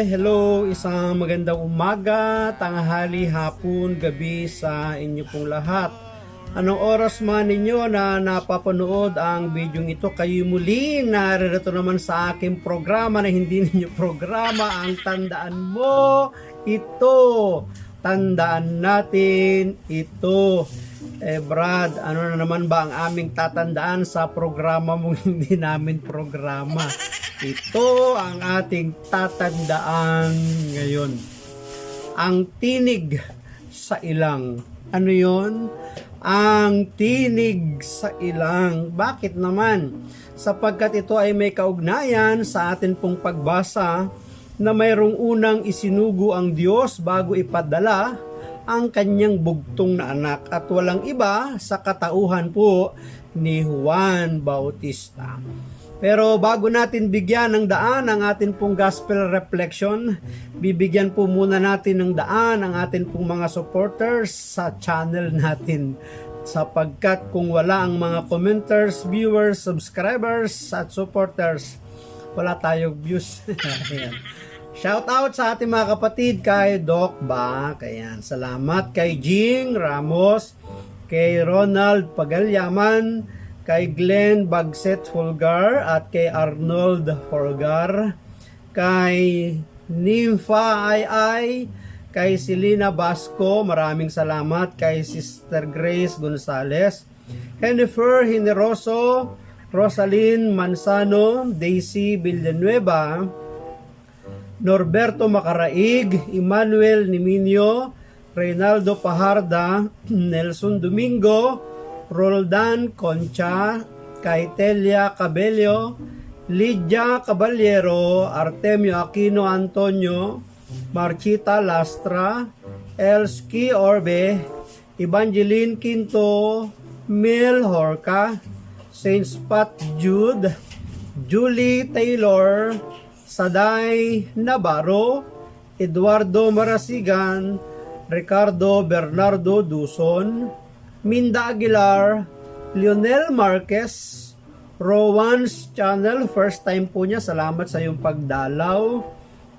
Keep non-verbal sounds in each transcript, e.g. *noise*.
Hi, hello, isang magandang umaga, tanghali, hapon, gabi sa inyo pong lahat. Anong oras man ninyo na napapanood ang video ito, kayo muli naririto naman sa aking programa na hindi ninyo programa. Ang tandaan mo, ito. Tandaan natin, ito. Eh Brad, ano na naman ba ang aming tatandaan sa programa mong *laughs* hindi namin programa? Ito ang ating tatandaan ngayon. Ang tinig sa ilang. Ano yon? Ang tinig sa ilang. Bakit naman? Sapagkat ito ay may kaugnayan sa atin pong pagbasa na mayroong unang isinugo ang Diyos bago ipadala ang kanyang bugtong na anak at walang iba sa katauhan po ni Juan Bautista. Pero bago natin bigyan ng daan ang atin pong gospel reflection, bibigyan po muna natin ng daan ang atin pong mga supporters sa channel natin. Sapagkat kung wala ang mga commenters, viewers, subscribers at supporters, wala tayong views. *laughs* Shout out sa ating mga kapatid kay Doc Bak. Ayan. Salamat kay Jing Ramos, kay Ronald Pagalyaman, kay Glenn Bagset Fulgar at kay Arnold Fulgar, kay Nympha Ay, kay Selena Basco, maraming salamat, kay Sister Grace Gonzales, Jennifer Hineroso, Rosalyn Mansano, Daisy Villanueva, Norberto Macaraig, Emmanuel Niminio, Reynaldo Paharda, *clears throat* Nelson Domingo, Roldan Concha, Caitelia Cabello, Lydia Caballero, Artemio Aquino Antonio, Marchita Lastra, Elski Orbe, Evangeline Quinto, Mil Horca, Saint Pat Jude, Julie Taylor, Saday Navarro, Eduardo Marasigan, Ricardo Bernardo Duson, Minda Aguilar, Lionel Marquez, Rowan's Channel, first time po niya, salamat sa iyong pagdalaw.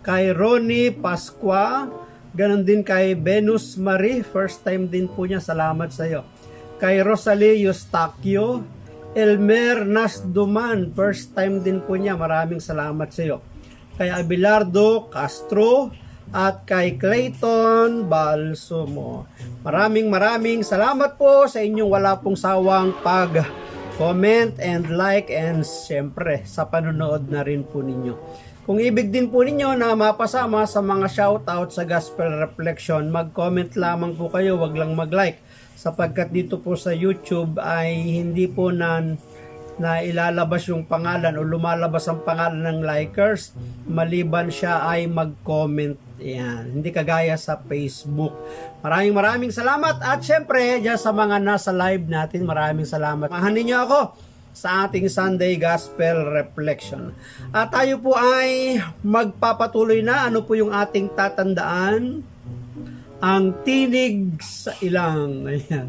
Kay Ronnie Pasqua, ganon din kay Venus Marie, first time din po niya, salamat sa iyo. Kay Rosalie Eustaquio, Elmer Nasduman, first time din po niya, maraming salamat sa iyo. Kay Abelardo Castro, at kay Clayton Balsomo. Maraming maraming salamat po sa inyong wala pong sawang pag comment and like and syempre sa panonood na rin po ninyo. Kung ibig din po ninyo na mapasama sa mga shoutout sa Gospel Reflection, mag-comment lamang po kayo, wag lang mag-like sapagkat dito po sa YouTube ay hindi po na na ilalabas yung pangalan o lumalabas ang pangalan ng likers maliban siya ay mag-comment yan hindi kagaya sa Facebook. Maraming maraming salamat at syempre dyan sa mga nasa live natin maraming salamat. Mahanin niyo ako sa ating Sunday Gospel Reflection. At tayo po ay magpapatuloy na. Ano po yung ating tatandaan? Ang tinig sa ilang. Ayan.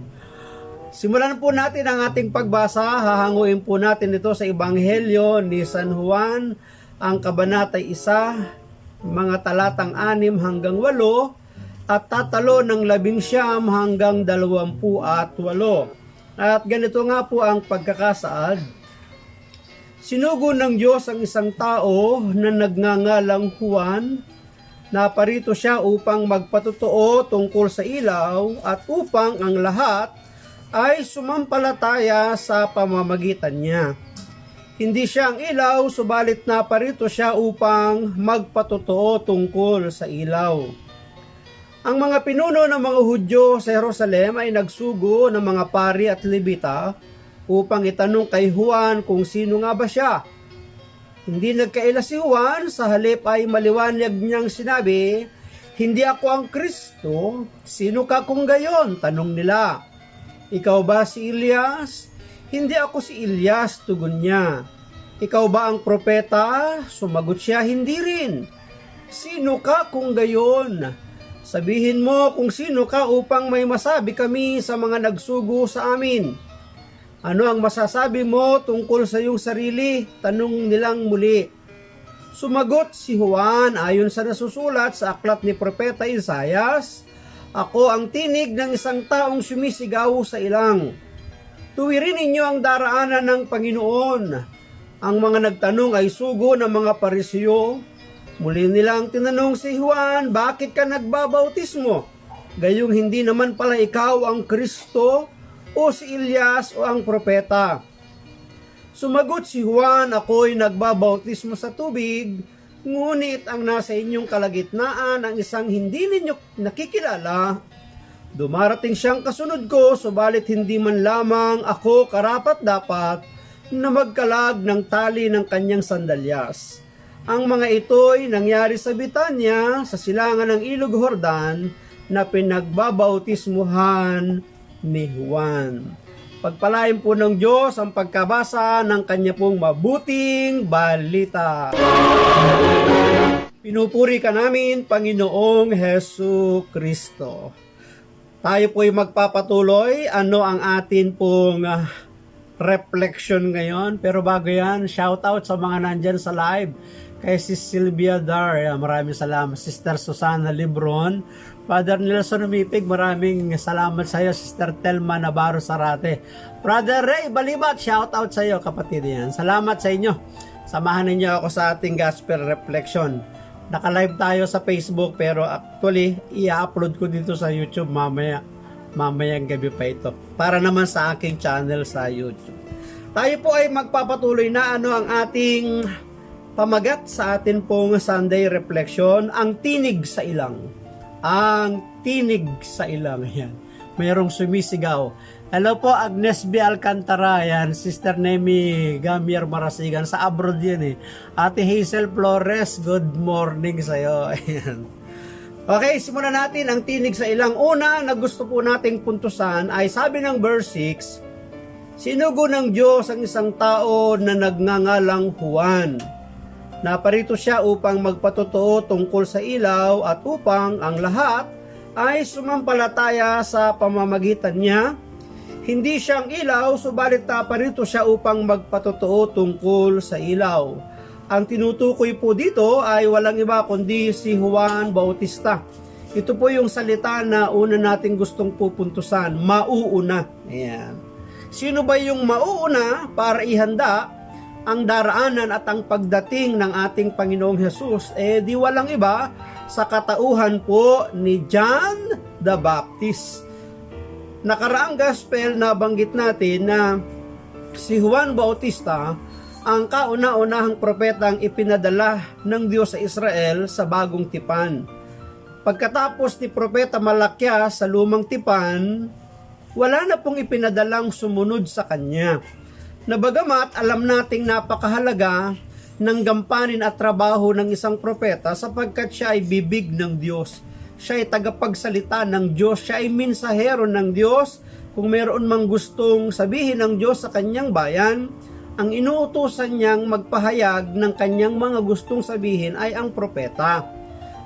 Simulan po natin ang ating pagbasa. Hahanguin po natin ito sa Ebanghelyo ni San Juan, ang Kabanatay 1, mga talatang 6 hanggang 8, at tatalo ng 11 hanggang 28. At ganito nga po ang pagkakasaad. Sinugo ng Diyos ang isang tao na nagngangalang Juan, na parito siya upang magpatotoo tungkol sa ilaw at upang ang lahat ay sumampalataya sa pamamagitan niya. Hindi siya ang ilaw, subalit na parito siya upang magpatotoo tungkol sa ilaw. Ang mga pinuno ng mga Hudyo sa Jerusalem ay nagsugo ng mga pari at libita upang itanong kay Juan kung sino nga ba siya. Hindi nagkaila si Juan, sa halip ay maliwanag niyang sinabi, Hindi ako ang Kristo, sino ka kung gayon? Tanong nila. Ikaw ba si Elias? Hindi ako si Elias, tugon niya. Ikaw ba ang propeta? Sumagot siya, hindi rin. Sino ka kung gayon? Sabihin mo kung sino ka upang may masabi kami sa mga nagsugo sa amin. Ano ang masasabi mo tungkol sa iyong sarili? Tanong nilang muli. Sumagot si Juan ayon sa nasusulat sa aklat ni Propeta Isayas, Ako ang tinig ng isang taong sumisigaw sa ilang. Tuwirin ninyo ang daraanan ng Panginoon. Ang mga nagtanong ay sugo ng mga parisyo. Muli nilang tinanong si Juan, bakit ka nagbabautismo? Gayong hindi naman pala ikaw ang Kristo o si Ilyas o ang propeta. Sumagot si Juan, ako'y nagbabautismo sa tubig, ngunit ang nasa inyong kalagitnaan ang isang hindi ninyo nakikilala. Dumarating siyang kasunod ko, subalit hindi man lamang ako karapat dapat na magkalag ng tali ng kanyang sandalyas. Ang mga ito'y nangyari sa Bitanya, sa silangan ng Ilog Hordan, na pinagbabautismuhan ni Juan. Pagpalain po ng Diyos ang pagkabasa ng kanya pong mabuting balita. Pinupuri ka namin, Panginoong Hesu Kristo. Tayo po'y magpapatuloy. Ano ang atin pong ah, reflection ngayon? Pero bago yan, shout out sa mga nandyan sa live. Kay si Sylvia Dar, maraming salamat. Sister Susana Libron, Father Nelson Umipig, maraming salamat sa iyo. Sister Telma Navarro Sarate. Brother Ray Balibat, shout out sa iyo kapatid yan. Salamat sa inyo. Samahan ninyo ako sa ating gospel reflection. Naka-live tayo sa Facebook pero actually i-upload ko dito sa YouTube mamaya. Mamayang gabi pa ito. Para naman sa aking channel sa YouTube. Tayo po ay magpapatuloy na ano ang ating pamagat sa atin pong Sunday reflection, ang tinig sa ilang. Ang tinig sa ilang. *laughs* Yan. Mayroong sumisigaw. Hello po, Agnes B. Alcantara. Yan, Sister Nemi Gamier Marasigan. Sa abroad yan eh. Ate Hazel Flores, good morning sa'yo. *laughs* Ayan. Okay, simulan natin ang tinig sa ilang. Una na gusto po nating puntusan ay sabi ng verse 6, Sinugo ng Diyos ang isang tao na nagngangalang Juan. Naparito siya upang magpatotoo tungkol sa ilaw at upang ang lahat ay sumampalataya sa pamamagitan niya. Hindi siyang ilaw, subalit naparito siya upang magpatotoo tungkol sa ilaw. Ang tinutukoy po dito ay walang iba kundi si Juan Bautista. Ito po yung salita na una nating gustong pupuntusan, mauuna. Ayan. Sino ba yung mauuna para ihanda ang daraanan at ang pagdating ng ating Panginoong Hesus? Eh di walang iba sa katauhan po ni John the Baptist. Nakaraang gospel na banggit natin na si Juan Bautista ang kauna-unahang propetang ipinadala ng Diyos sa Israel sa bagong tipan. Pagkatapos ni Propeta Malakya sa lumang tipan, wala na pong ipinadalang sumunod sa kanya. Nabagamat alam nating napakahalaga ng gampanin at trabaho ng isang propeta sapagkat siya ay bibig ng Diyos. Siya ay tagapagsalita ng Diyos. Siya ay minsahero ng Diyos. Kung meron mang gustong sabihin ng Diyos sa kanyang bayan, ang inuutosan niyang magpahayag ng kanyang mga gustong sabihin ay ang propeta.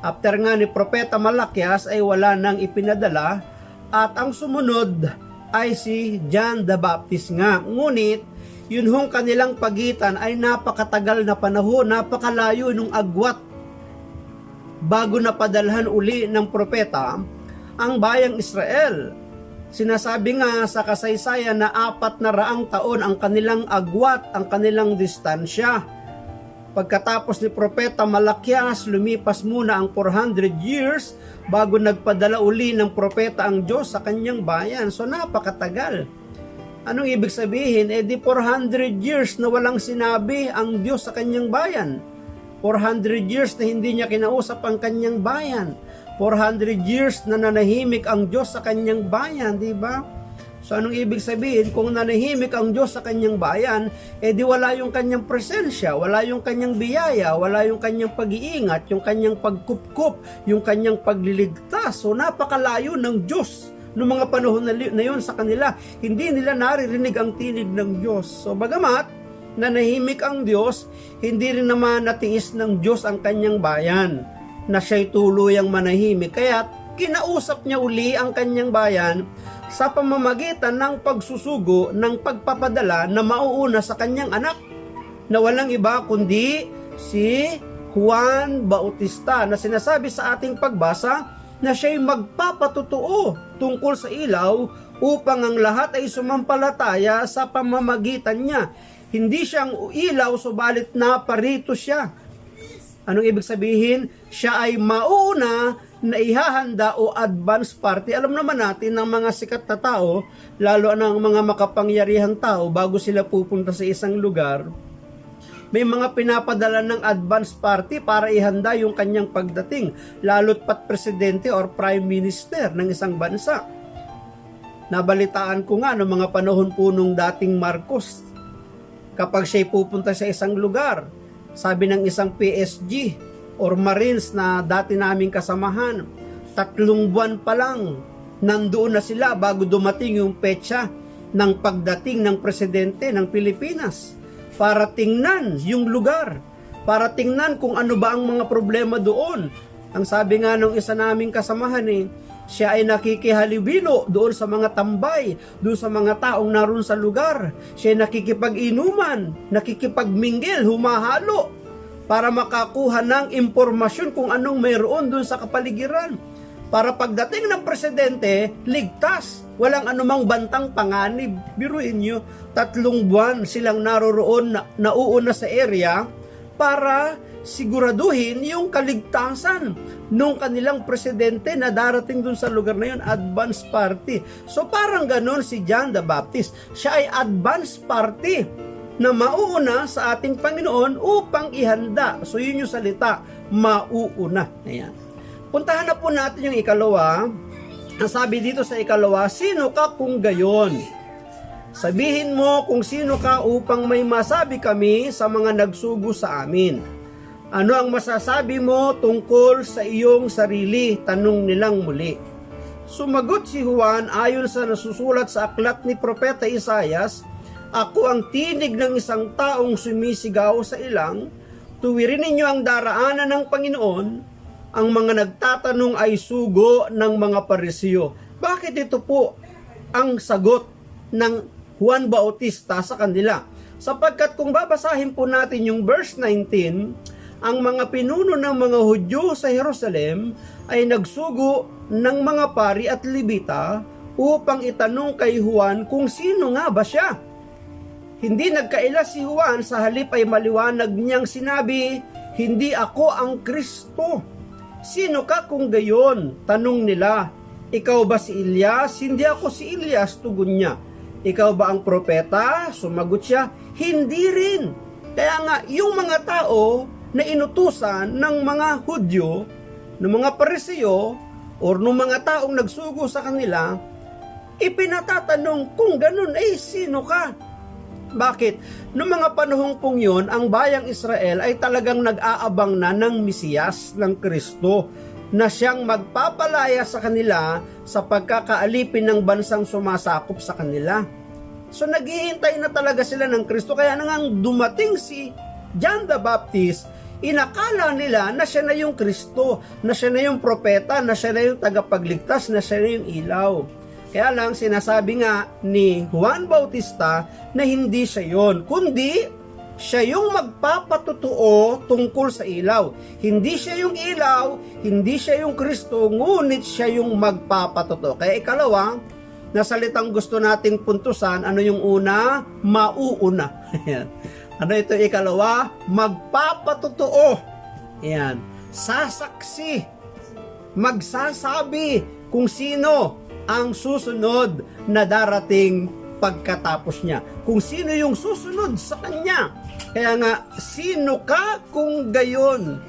After nga ni Propeta Malakias ay wala nang ipinadala at ang sumunod ay si John the Baptist nga. Ngunit, yun hong kanilang pagitan ay napakatagal na panahon, napakalayo nung agwat bago napadalhan uli ng propeta ang bayang Israel. Sinasabi nga sa kasaysayan na apat na raang taon ang kanilang agwat, ang kanilang distansya. Pagkatapos ni Propeta Malakias, lumipas muna ang 400 years bago nagpadala uli ng propeta ang Diyos sa kanyang bayan. So napakatagal. Anong ibig sabihin? Eh di 400 years na walang sinabi ang Diyos sa kanyang bayan. 400 years na hindi niya kinausap ang kanyang bayan. 400 years na nanahimik ang Diyos sa kanyang bayan, di ba? So anong ibig sabihin? Kung nanahimik ang Diyos sa kanyang bayan, eh di wala yung kanyang presensya, wala yung kanyang biyaya, wala yung kanyang pag-iingat, yung kanyang pagkupkup, yung kanyang pagliligtas. So napakalayo ng Diyos noong mga panahon na, na yun sa kanila. Hindi nila naririnig ang tinig ng Diyos. So bagamat nanahimik ang Diyos, hindi rin naman natiis ng Diyos ang kanyang bayan na siya'y tuluyang manahimik. Kaya kinausap niya uli ang kanyang bayan sa pamamagitan ng pagsusugo ng pagpapadala na mauuna sa kanyang anak na walang iba kundi si Juan Bautista na sinasabi sa ating pagbasa na siya'y magpapatutuo tungkol sa ilaw upang ang lahat ay sumampalataya sa pamamagitan niya. Hindi siyang ilaw subalit na parito siya. Anong ibig sabihin? Siya ay mauna na ihahanda o advance party. Alam naman natin ng mga sikat na tao, lalo ng mga makapangyarihang tao, bago sila pupunta sa isang lugar, may mga pinapadala ng advance party para ihanda yung kanyang pagdating, lalo't pat presidente or prime minister ng isang bansa. Nabalitaan ko nga noong mga panahon po nung dating Marcos, kapag siya'y pupunta sa isang lugar, sabi ng isang PSG or Marines na dati naming kasamahan, tatlong buwan pa lang, nandoon na sila bago dumating yung petsa ng pagdating ng presidente ng Pilipinas para tingnan yung lugar, para tingnan kung ano ba ang mga problema doon. Ang sabi nga ng isa naming kasamahan eh, siya ay nakikihalibilo doon sa mga tambay, doon sa mga taong naroon sa lugar. Siya ay nakikipag-inuman, nakikipagminggil, humahalo para makakuha ng impormasyon kung anong mayroon doon sa kapaligiran. Para pagdating ng presidente, ligtas. Walang anumang bantang panganib. Biruin nyo, tatlong buwan silang naroroon na, nauuna sa area para siguraduhin yung kaligtasan nung kanilang presidente na darating dun sa lugar na yun, advance party. So parang ganon si John the Baptist. Siya ay advance party na mauuna sa ating Panginoon upang ihanda. So yun yung salita, mauuna. Ayan. Puntahan na po natin yung ikalawa. Ang sabi dito sa ikalawa, sino ka kung gayon? Sabihin mo kung sino ka upang may masabi kami sa mga nagsugo sa amin. Ano ang masasabi mo tungkol sa iyong sarili? Tanong nilang muli. Sumagot si Juan ayon sa nasusulat sa aklat ni Propeta Isayas, Ako ang tinig ng isang taong sumisigaw sa ilang, tuwirin ninyo ang daraanan ng Panginoon, ang mga nagtatanong ay sugo ng mga parisiyo. Bakit ito po ang sagot ng Juan Bautista sa kanila? Sapagkat kung babasahin po natin yung verse 19, ang mga pinuno ng mga Hudyo sa Jerusalem ay nagsugo ng mga pari at libita upang itanong kay Juan kung sino nga ba siya. Hindi nagkaila si Juan sa halip ay maliwanag niyang sinabi, Hindi ako ang Kristo. Sino ka kung gayon? Tanong nila. Ikaw ba si Ilyas? Hindi ako si Ilyas, tugon niya. Ikaw ba ang propeta? Sumagot siya, hindi rin. Kaya nga, yung mga tao na inutusan ng mga Hudyo, ng mga Parisiyo, or ng mga taong nagsugo sa kanila, ipinatatanong kung ganun, eh, sino ka? Bakit? Noong mga panahong pong yun, ang bayang Israel ay talagang nag-aabang na ng Mesiyas ng Kristo na siyang magpapalaya sa kanila sa pagkakaalipin ng bansang sumasakop sa kanila. So naghihintay na talaga sila ng Kristo kaya nang dumating si John the Baptist, inakala nila na siya na yung Kristo, na siya na yung propeta, na siya na yung tagapagligtas, na siya na yung ilaw. Kaya lang sinasabi nga ni Juan Bautista na hindi siya yon, kundi siya yung magpapatutuo tungkol sa ilaw. Hindi siya yung ilaw, hindi siya yung Kristo, ngunit siya yung magpapatutuo. Kaya ikalawa, na salitang gusto nating puntusan, ano yung una? Mauuna. *laughs* Ano ito ikalawa? Magpapatutuo. Ayan. Sasaksi. Magsasabi kung sino ang susunod na darating pagkatapos niya. Kung sino yung susunod sa kanya. Kaya nga, sino ka kung gayon?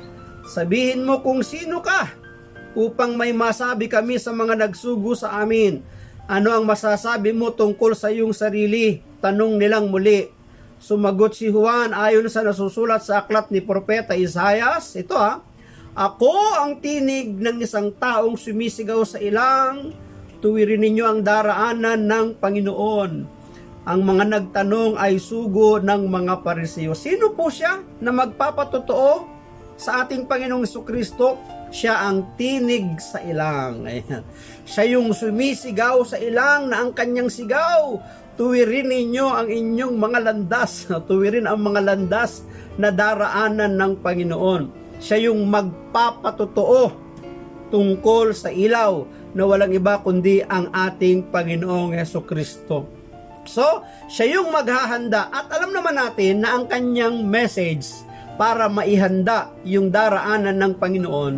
Sabihin mo kung sino ka upang may masabi kami sa mga nagsugo sa amin. Ano ang masasabi mo tungkol sa iyong sarili? Tanong nilang muli. Sumagot si Juan ayon sa nasusulat sa aklat ni Propeta Isayas. Ito ha, Ako ang tinig ng isang taong sumisigaw sa ilang, tuwirin ninyo ang daraanan ng Panginoon. Ang mga nagtanong ay sugo ng mga parisiyo. Sino po siya na magpapatotoo sa ating Panginoong Kristo? Siya ang tinig sa ilang. Ayan. Siya yung sumisigaw sa ilang na ang kanyang sigaw. Tuwirin ninyo ang inyong mga landas. *laughs* Tuwirin ang mga landas na daraanan ng Panginoon. Siya yung magpapatotoo tungkol sa ilaw na walang iba kundi ang ating Panginoong Heso Kristo. So, siya yung maghahanda at alam naman natin na ang kanyang message para maihanda yung daraanan ng Panginoon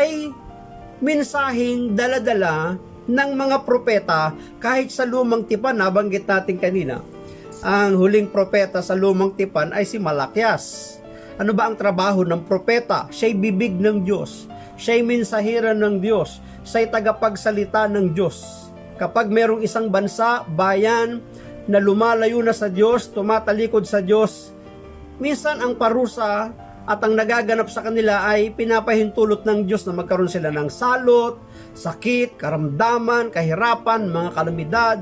ay mensaheng daladala ng mga propeta kahit sa lumang tipan, nabanggit natin kanina. Ang huling propeta sa lumang tipan ay si Malakias. Ano ba ang trabaho ng propeta? Siya'y bibig ng Diyos. Siya'y mensahera ng Diyos. Siya'y tagapagsalita ng Diyos. Kapag merong isang bansa, bayan, na lumalayo na sa Diyos, tumatalikod sa Diyos, minsan ang parusa at ang nagaganap sa kanila ay pinapahintulot ng Diyos na magkaroon sila ng salot, sakit, karamdaman, kahirapan, mga kalamidad.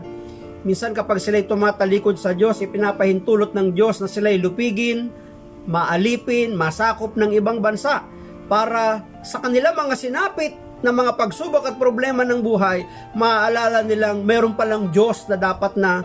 Minsan kapag sila'y tumatalikod sa Diyos, ipinapahintulot ng Diyos na sila'y lupigin, maalipin, masakop ng ibang bansa para sa kanila mga sinapit na mga pagsubok at problema ng buhay, maaalala nilang meron palang Diyos na dapat na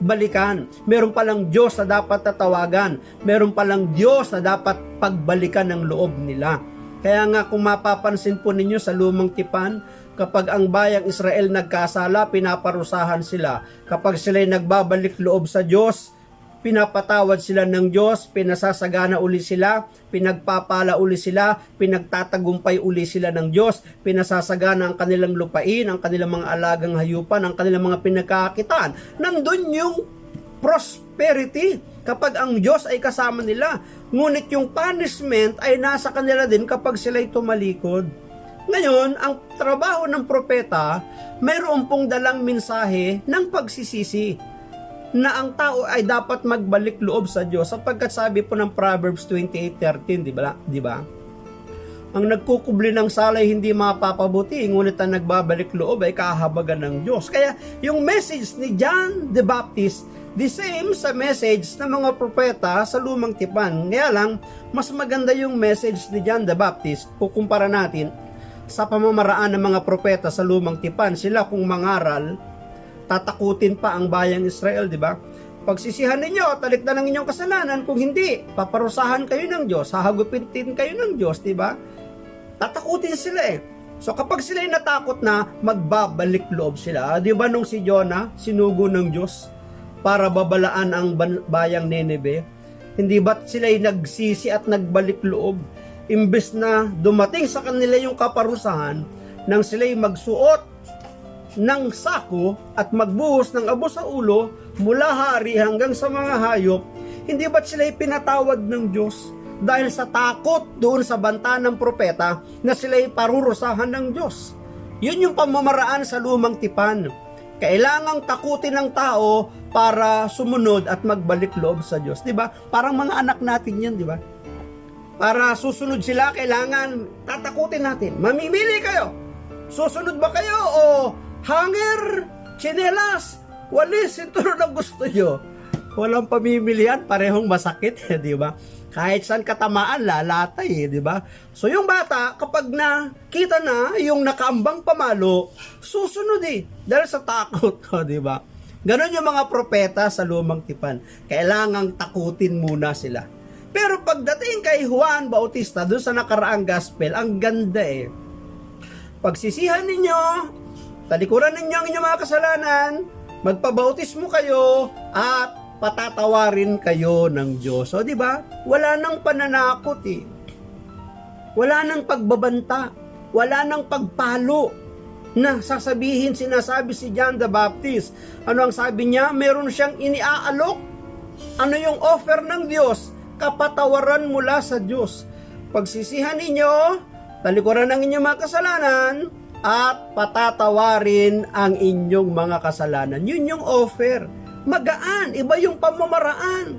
balikan. Meron palang Diyos na dapat tatawagan. Meron palang Diyos na dapat pagbalikan ng loob nila. Kaya nga kung mapapansin po ninyo sa lumang tipan, kapag ang bayang Israel nagkasala, pinaparusahan sila. Kapag sila'y nagbabalik loob sa Diyos, pinapatawad sila ng Diyos, pinasasagana uli sila, pinagpapala uli sila, pinagtatagumpay uli sila ng Diyos, pinasasagana ang kanilang lupain, ang kanilang mga alagang hayupan, ang kanilang mga pinagkakitaan. Nandun yung prosperity kapag ang Diyos ay kasama nila. Ngunit yung punishment ay nasa kanila din kapag sila'y tumalikod. Ngayon, ang trabaho ng propeta, mayroon pong dalang mensahe ng pagsisisi na ang tao ay dapat magbalik loob sa Diyos sapagkat sabi po ng Proverbs 28:13, di ba? Di ba? Ang nagkukubli ng salay hindi mapapabuti, ngunit ang nagbabalik loob ay kahabagan ng Diyos. Kaya yung message ni John the Baptist, the same sa message ng mga propeta sa lumang tipan. Kaya lang, mas maganda yung message ni John the Baptist kukumpara natin sa pamamaraan ng mga propeta sa lumang tipan. Sila kung mangaral, tatakutin pa ang bayang Israel, di ba? Pagsisihan ninyo, talik na ng inyong kasalanan. Kung hindi, paparusahan kayo ng Diyos, hahagupitin kayo ng Diyos, di ba? Tatakutin sila eh. So kapag sila ay natakot na, magbabalik loob sila. Di ba nung si Jonah, sinugo ng Diyos para babalaan ang bayang Nineveh? Hindi ba sila ay nagsisi at nagbalik loob? Imbes na dumating sa kanila yung kaparusahan, nang sila ay magsuot ng sako at magbuhos ng abo sa ulo mula hari hanggang sa mga hayop, hindi ba't sila pinatawad ng Diyos dahil sa takot doon sa banta ng propeta na sila parurusahan ng Diyos? Yun yung pamamaraan sa lumang tipan. Kailangang takutin ng tao para sumunod at magbalik loob sa Diyos. 'Di ba? Parang mga anak natin 'yan, 'di ba? Para susunod sila, kailangan tatakutin natin. Mamimili kayo. Susunod ba kayo o hanger, chinelas, walis, ito na gusto nyo. Walang pamimilian, parehong masakit, *laughs* di ba? Kahit saan katamaan, lalatay, eh, di ba? So yung bata, kapag nakita na yung nakaambang pamalo, susunod eh, dahil sa takot, *laughs* oh, di ba? Ganon yung mga propeta sa lumang tipan. Kailangang takutin muna sila. Pero pagdating kay Juan Bautista, doon sa nakaraang gospel, ang ganda eh. Pagsisihan ninyo, talikuran ninyo ang inyong mga kasalanan, magpabautismo kayo, at patatawarin kayo ng Diyos. O, di ba? Wala nang pananakot eh. Wala nang pagbabanta. Wala nang pagpalo na sasabihin, sinasabi si John the Baptist. Ano ang sabi niya? Meron siyang iniaalok. Ano yung offer ng Diyos? Kapatawaran mula sa Diyos. Pagsisihan ninyo, talikuran ng inyong mga kasalanan, at patatawarin ang inyong mga kasalanan. Yun yung offer. Magaan, iba yung pamamaraan.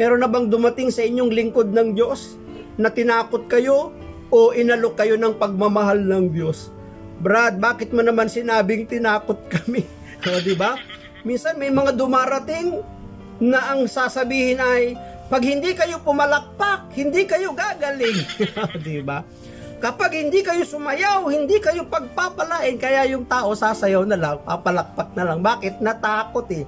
Pero na bang dumating sa inyong lingkod ng Diyos na tinakot kayo o inalok kayo ng pagmamahal ng Diyos? Brad, bakit mo naman sinabing tinakot kami? *laughs* o, di ba? Minsan may mga dumarating na ang sasabihin ay, pag hindi kayo pumalakpak, hindi kayo gagaling. *laughs* di ba? Kapag hindi kayo sumayaw, hindi kayo pagpapalain, kaya yung tao sasayaw na lang, papalakpak na lang. Bakit? Natakot eh,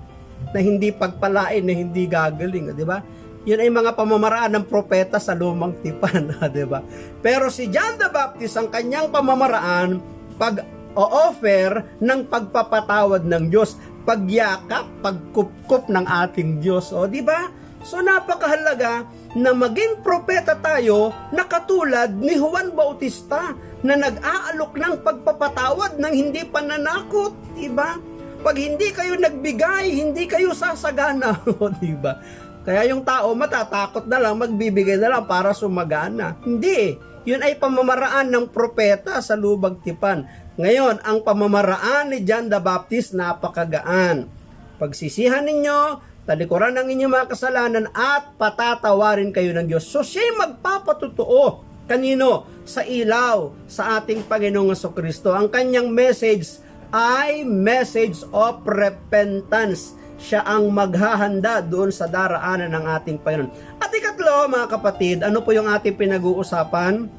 na hindi pagpalain, na hindi gagaling, di ba? Yun ay mga pamamaraan ng propeta sa lumang tipan, *laughs* di ba? Pero si John the Baptist, ang kanyang pamamaraan, pag o-offer ng pagpapatawad ng Diyos, pagyakap, pagkupkup ng ating Diyos. O, di ba? So napakahalaga na maging propeta tayo na katulad ni Juan Bautista na nag-aalok ng pagpapatawad ng hindi pananakot, di ba? Pag hindi kayo nagbigay, hindi kayo sasagana, *laughs* di ba? Kaya yung tao matatakot na lang, magbibigay na lang para sumagana. Hindi. Yun ay pamamaraan ng propeta sa lubag tipan. Ngayon, ang pamamaraan ni John the Baptist napakagaan. Pagsisihan ninyo, talikuran ng inyong mga kasalanan at patatawarin kayo ng Diyos. So siya magpapatutuo kanino sa ilaw sa ating Panginoong Kristo. Ang kanyang message ay message of repentance. Siya ang maghahanda doon sa daraanan ng ating Panginoon. At ikatlo, mga kapatid, ano po yung ating pinag-uusapan?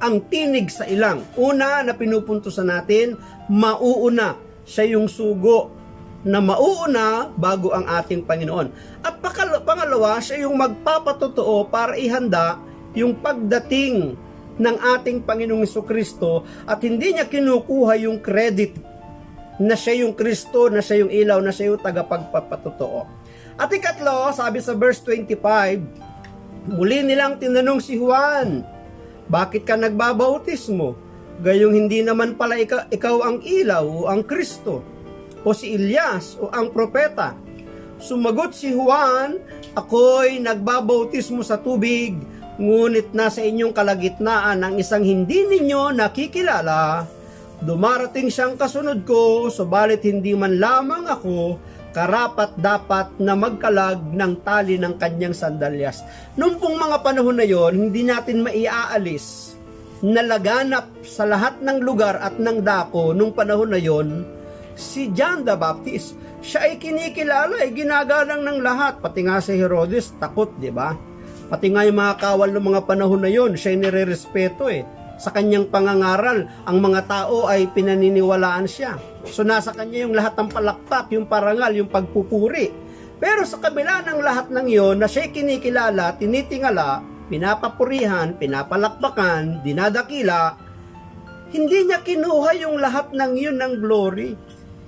Ang tinig sa ilang. Una na pinupuntusan natin, mauuna. Siya yung sugo na mauuna bago ang ating Panginoon. At pangalawa, siya yung magpapatotoo para ihanda yung pagdating ng ating Panginoong Kristo at hindi niya kinukuha yung credit na siya yung Kristo, na siya yung ilaw, na siya yung tagapagpapatotoo. At ikatlo, sabi sa verse 25, muli nilang tinanong si Juan, bakit ka nagbabautismo? Gayong hindi naman pala ikaw ang ilaw o ang Kristo, o si Elias o ang propeta. Sumagot si Juan, ako'y nagbabautismo sa tubig, ngunit nasa inyong kalagitnaan ang isang hindi ninyo nakikilala, Dumarating siyang kasunod ko, subalit hindi man lamang ako karapat dapat na magkalag ng tali ng kanyang sandalyas. Noong pong mga panahon na yon, hindi natin maiaalis na laganap sa lahat ng lugar at ng dako nung panahon na yon si John the Baptist. Siya ay kinikilala, ay ginagalang ng lahat. Pati nga si Herodes, takot, di ba? Pati nga yung mga kawal ng mga panahon na yon, siya ay nire-respeto eh sa kanyang pangangaral, ang mga tao ay pinaniniwalaan siya. So nasa kanya yung lahat ng palakpak, yung parangal, yung pagpupuri. Pero sa kabila ng lahat ng iyon na siya'y kinikilala, tinitingala, pinapapurihan, pinapalakpakan, dinadakila, hindi niya kinuha yung lahat ng iyon ng glory.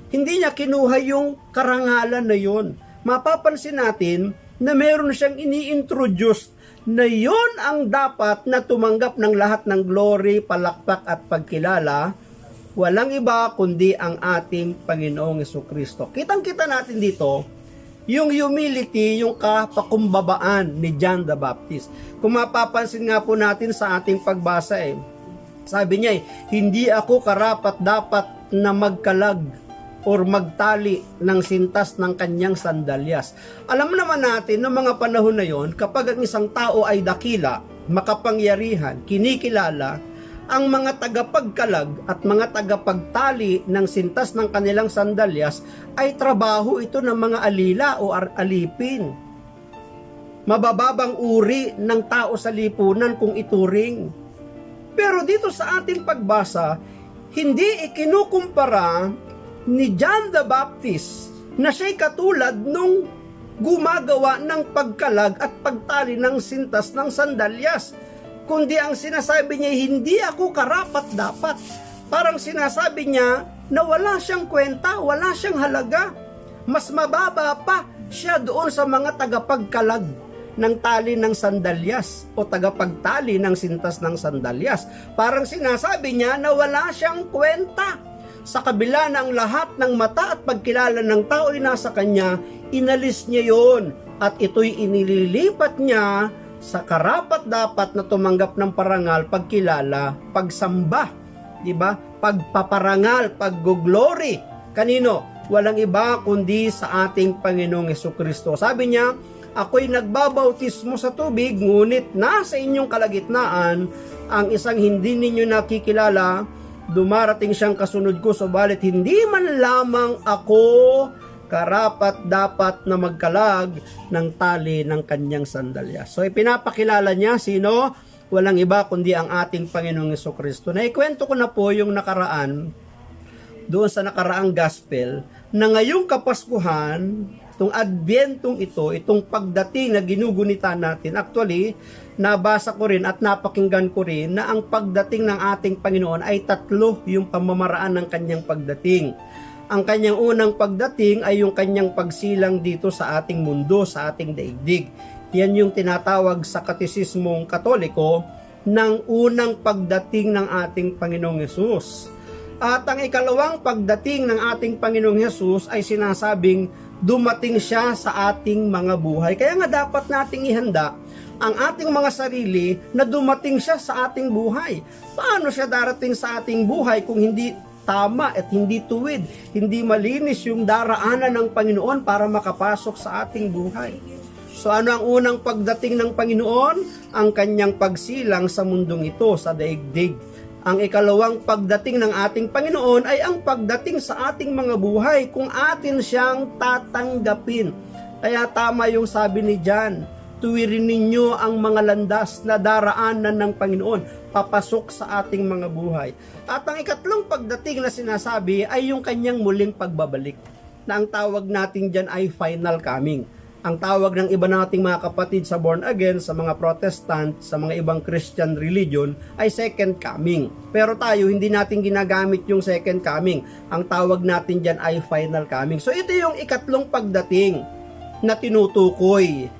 Hindi niya kinuha yung karangalan na yun. Mapapansin natin na meron siyang ini-introduce na yon ang dapat na tumanggap ng lahat ng glory, palakpak at pagkilala, walang iba kundi ang ating Panginoong Kristo. Kitang-kita natin dito yung humility, yung kapakumbabaan ni John the Baptist. Kung mapapansin nga po natin sa ating pagbasa eh, sabi niya eh, hindi ako karapat dapat na magkalag or magtali ng sintas ng kanyang sandalyas. Alam naman natin ng mga panahon na yon, kapag ang isang tao ay dakila, makapangyarihan, kinikilala, ang mga tagapagkalag at mga tagapagtali ng sintas ng kanilang sandalyas ay trabaho ito ng mga alila o alipin. Mabababang uri ng tao sa lipunan kung ituring. Pero dito sa ating pagbasa, hindi ikinukumpara ni John the Baptist na siya'y katulad nung gumagawa ng pagkalag at pagtali ng sintas ng sandalyas. Kundi ang sinasabi niya, hindi ako karapat dapat. Parang sinasabi niya na wala siyang kwenta, wala siyang halaga. Mas mababa pa siya doon sa mga tagapagkalag ng tali ng sandalyas o tagapagtali ng sintas ng sandalyas. Parang sinasabi niya na wala siyang kwenta sa kabila ng lahat ng mata at pagkilala ng tao ay nasa kanya, inalis niya yon at ito'y inililipat niya sa karapat dapat na tumanggap ng parangal, pagkilala, pagsamba, di ba? Pagpaparangal, pagguglory. Kanino? Walang iba kundi sa ating Panginoong Kristo. Sabi niya, ako'y nagbabautismo sa tubig, ngunit nasa inyong kalagitnaan ang isang hindi ninyo nakikilala dumarating siyang kasunod ko, subalit hindi man lamang ako karapat dapat na magkalag ng tali ng kanyang sandalya. So ipinapakilala niya sino? Walang iba kundi ang ating Panginoong Kristo. Na ko na po yung nakaraan doon sa nakaraang gospel na ngayong Kapaskuhan, itong Adventong ito, itong pagdating na ginugunita natin, actually, nabasa ko rin at napakinggan ko rin na ang pagdating ng ating Panginoon ay tatlo yung pamamaraan ng kanyang pagdating. Ang kanyang unang pagdating ay yung kanyang pagsilang dito sa ating mundo, sa ating daigdig. Yan yung tinatawag sa katisismong katoliko ng unang pagdating ng ating Panginoong Yesus. At ang ikalawang pagdating ng ating Panginoong Yesus ay sinasabing dumating siya sa ating mga buhay. Kaya nga dapat nating ihanda ang ating mga sarili na dumating siya sa ating buhay. Paano siya darating sa ating buhay kung hindi tama at hindi tuwid, hindi malinis yung daraanan ng Panginoon para makapasok sa ating buhay. So ano ang unang pagdating ng Panginoon? Ang kanyang pagsilang sa mundong ito, sa daigdig. Ang ikalawang pagdating ng ating Panginoon ay ang pagdating sa ating mga buhay kung atin siyang tatanggapin. Kaya tama yung sabi ni John, tuwirin ninyo ang mga landas na daraanan ng Panginoon papasok sa ating mga buhay. At ang ikatlong pagdating na sinasabi ay yung kanyang muling pagbabalik na ang tawag natin dyan ay final coming. Ang tawag ng iba nating mga kapatid sa born again, sa mga protestant, sa mga ibang Christian religion ay second coming. Pero tayo hindi natin ginagamit yung second coming. Ang tawag natin dyan ay final coming. So ito yung ikatlong pagdating na tinutukoy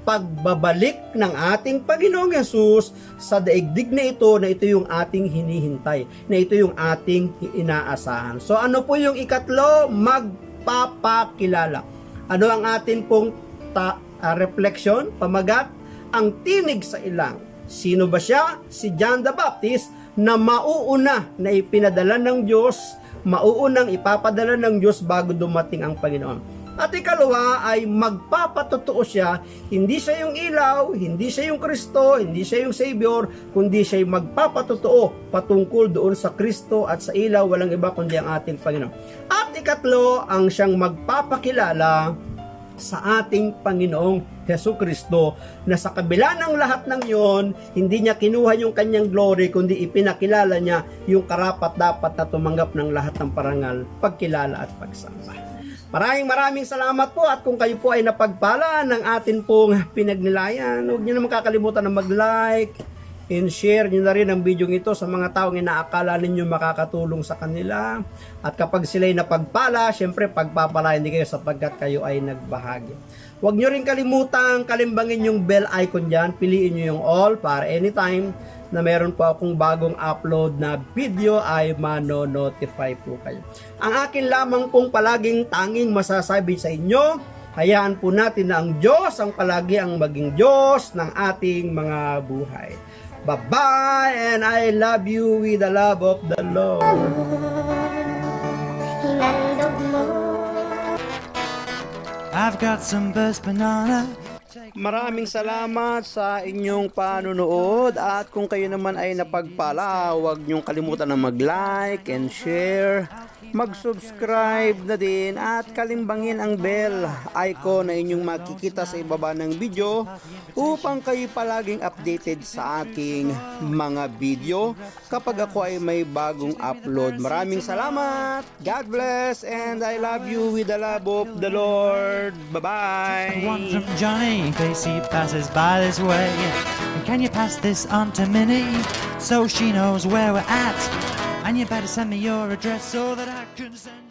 pagbabalik ng ating Panginoong Yesus sa daigdig na ito na ito yung ating hinihintay, na ito yung ating inaasahan. So ano po yung ikatlo? Magpapakilala. Ano ang atin pong ta- uh, reflection, pamagat? Ang tinig sa ilang. Sino ba siya? Si John the Baptist na mauuna na ipinadala ng Diyos, mauunang ipapadala ng Diyos bago dumating ang Panginoon. At ikalawa ay magpapatotoo siya, hindi siya yung ilaw, hindi siya yung Kristo, hindi siya yung Savior, kundi siya yung magpapatotoo patungkol doon sa Kristo at sa ilaw, walang iba kundi ang ating Panginoon. At ikatlo, ang siyang magpapakilala sa ating Panginoong Heso Kristo na sa kabila ng lahat ng yon, hindi niya kinuha yung kanyang glory kundi ipinakilala niya yung karapat dapat na tumanggap ng lahat ng parangal, pagkilala at pagsamba. Maraming maraming salamat po at kung kayo po ay napagpala ng atin pong pinagnilayan, huwag niyo naman kakalimutan na mag-like and share niyo na rin ang video ito sa mga taong inaakala ninyo makakatulong sa kanila. At kapag sila'y napagpala, syempre pagpapalain din kayo sapagkat kayo ay nagbahagi. Huwag nyo rin kalimutang kalimbangin yung bell icon dyan. Piliin nyo yung all para anytime na meron po akong bagong upload na video ay mano-notify po kayo. Ang akin lamang pong palaging tanging masasabi sa inyo, hayaan po natin na ang Diyos ang palagi ang maging Diyos ng ating mga buhay. Bye-bye and I love you with the love of the Lord. I've got some burst banana. Maraming salamat sa inyong panunood at kung kayo naman ay napagpala, huwag niyong kalimutan na mag-like and share, mag-subscribe na din at kalimbangin ang bell icon na inyong makikita sa ibaba ng video upang kayo palaging updated sa aking mga video kapag ako ay may bagong upload. Maraming salamat! God bless and I love you with the love of the Lord. Bye-bye! Can you pass this on to Minnie so she knows where we're at? And you better send me your address so that I can send.